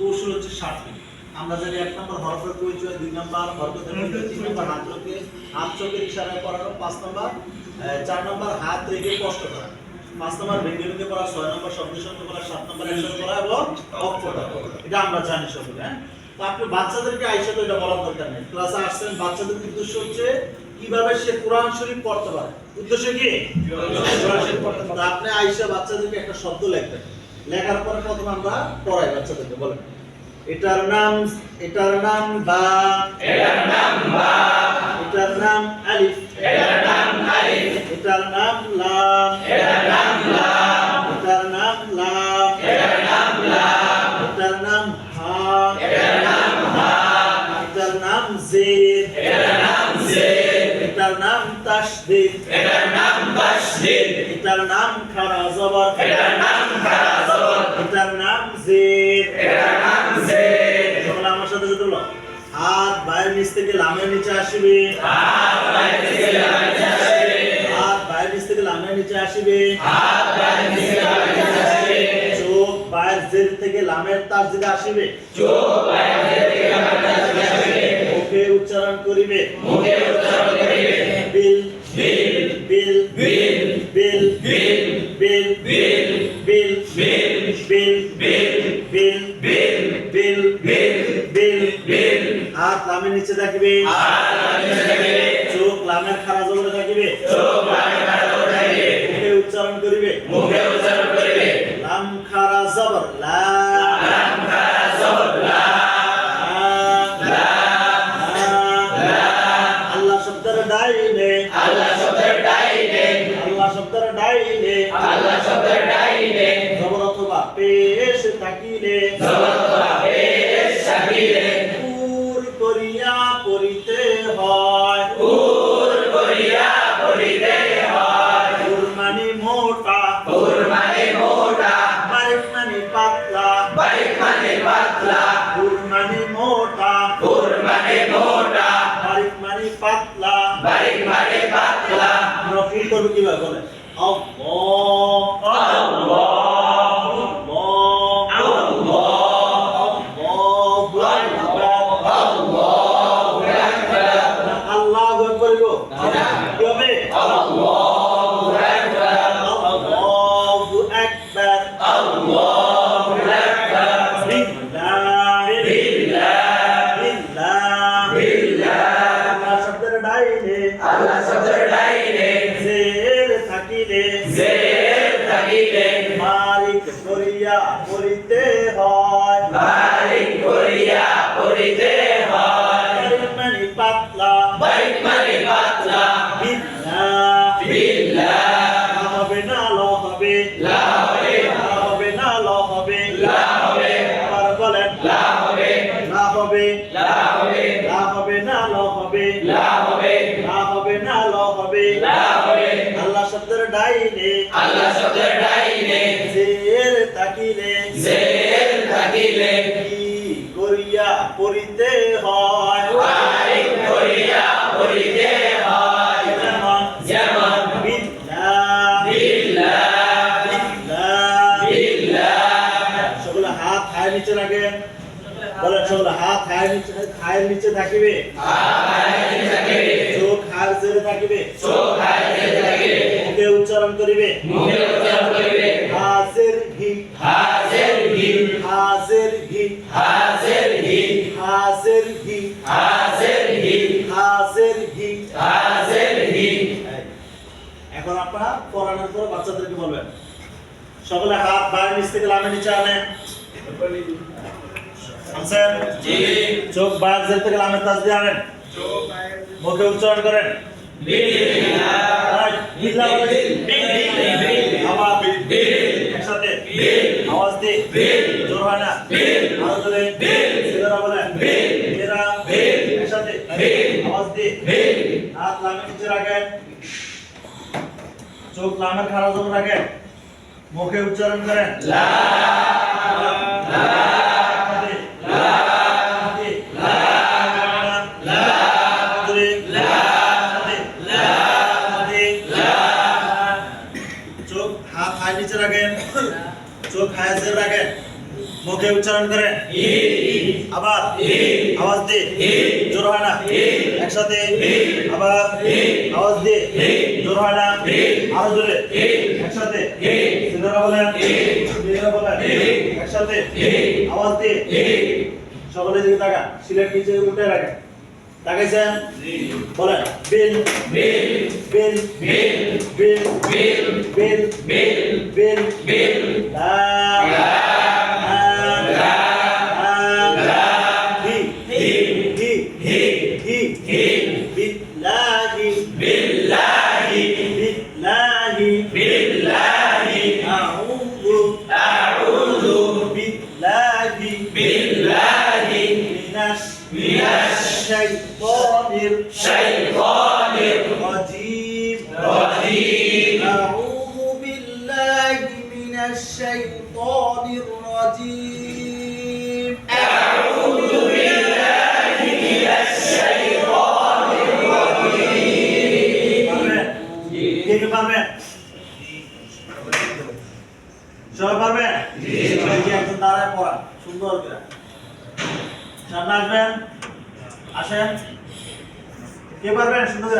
কৌশল হচ্ছে ষাটটি আমরা জানি এক নম্বর হরফের পরিচয় দুই নম্বর হরকতের পরিচয় তিন নম্বর হাত চোখে হাত চোখের ইশারায় করানো পাঁচ নম্বর চার নম্বর হাত রেখে কষ্ট করা। পাঁচ নম্বর ভেঙে ভেঙে করা ছয় নম্বর শব্দ শব্দ করা সাত নম্বর একসাথে করা এবং করা এটা আমরা জানি সকলে হ্যাঁ? তো আপনি বাচ্চাদেরকে আইসা তো এটা বলার দরকার নেই। ক্লাসে আসছেন বাচ্চাদের উদ্দেশ্য হচ্ছে কীভাবে সে কোরআন শরীফ পড়তে পারে। উদ্দেশ্য কি? আপনি আইসা বাচ্চাদেরকে একটা শব্দ লিখবেন। লেখার পরে প্রথম আমরা পড়াই বাচ্চাদেরকে বলেন এটার নাম এটার নাম বা এটার নাম বা এটার নাম আলিফ এটার নাম আলিফ এটার নাম লাম এটার নাম লাম এটার নাম লাম এটার নাম লাম এটার নাম হা এটার নাম হা এটার নাম জের এটার নাম জের এটার নাম তাসদীদ। এটার নাম তাসদীদ। এটার নাম খারা জবর। এটার নাম খারা জবর। এটার নাম জের এটার নাম জের সকলে আমার সাথে সাথে বলো হাত বাইরের নিচ থেকে লামের নিচে আসবে। হাত বাইরে থেকে লাগাইতে আসবে। হাত বাইরের নিচ থেকে লামের নিচে আসবে। হাত বাইরে থেকে লাগাইতে আসবে। চোখ বাইরের জের থেকে লামের তার দিকে আসবে। চোখ বাইরে থেকে লামের লাগাইতে আসবে। উচ্চারণ করিবে মুখে উচ্চারণ করিবে বিল বিল বিল বিল বিল বিল বিল বিল বিল বিল বিল বিল বিল বিল বিল বিল বিল বিল হাত লামের নিচে থাকবে হাত লাগিয়ে থাকিবে চোখ লামের খাড়া জবরে থাকিবে চোখ আল্লাহ শব্দের ডাইনে। আল্লাহ শব্দের ডাইনে। আল্লাহ শব্দের ডাইনে। জবর অথবা পেশ থাকিলে। জবর অথবা পেশ থাকিলে। আমরা ফুল করব কীভাবে? বলে অ হয়। বারিক করিয়া পড়িতে হয়। মানে পাতলা। বাইক মানে পাতলা। বিল্লাহ বিল্লাহ না হবে না ল হবে লা হবে না হবে না ল হবে লা হবে আবার বলেন লা হবে না হবে লা হবে না হবে না ল হবে লা হবে না হবে না ল হবে লা হবে আল্লাহ শব্দের ডাইনে আল্লাহ শব্দের ডাইনে জের তাকিলে জের থাকিলে কি করিয়া পড়িতে হয় করিয়া পড়িতে হয় যেমন যেমন বিল্লাহ বিল্লাহ বিল্লাহ বিল্লাহ সকলে হাত হায়ের নিচে রাখেন বলেন সকলে হাত হায়ের নিচে হায়ের নিচে থাকিবে চোখ হায়ের জেরে থাকিবে চোখ আয় থাকিবে মুখে উচ্চারণ করিবে। মুখে উচ্চারণ করিবে। হাজের হি হি হি হাজের হি। হাজের হি। হাজের হি। হাজের হি। হাজের হি। এখন আপনারা পড়ানোর পর বাচ্চাদেরকে বলবেন। সকলে হাত বাইরের নিচ থেকে লামের নিচে আনেন। আনসার জি। চোখ বাইরের জের থেকে লামের তাজ দিয়ে আনেন। মুখে উচ্চারণ করেন। বিল্লাহ আওয়াজ দিয়ে বিল হাত লামের নিচে রাখেন। চোখ লামের খাড়া জন্য রাখেন। মুখে উচ্চারণ করেন। লা লা লা চোখ হাত হাই নিচে রাখেন। চোখ হাই রাখেন। মুখে উচ্চারণ করেন আবার আওয়াজ দিয়ে জোর হয় না একসাথে আবার আওয়াজ দিয়ে জোর হয় না আরও জোরে একসাথে সিনেরা বলেন সিনেরা বলেন একসাথে আওয়াজ দিয়ে সকলে দিকে তাকান সিলেট নিচে উঠে রাখেন তাকাইছেন বলেন বিল বিল বিল বিল বিল বিল বিল বিল বিল بالله. بالله. بالله بالله. أعوذ أعوذ بالله بالله من الشيطان الشيطان الرجيم. رجيم أعوذ بالله من الشيطان الرجيم. পারবেন সবাই পারবেন একজন দাঁড়ায় পড়া সুন্দর করে। সামনে আসবেন? আসেন? কে পারবেন সুন্দর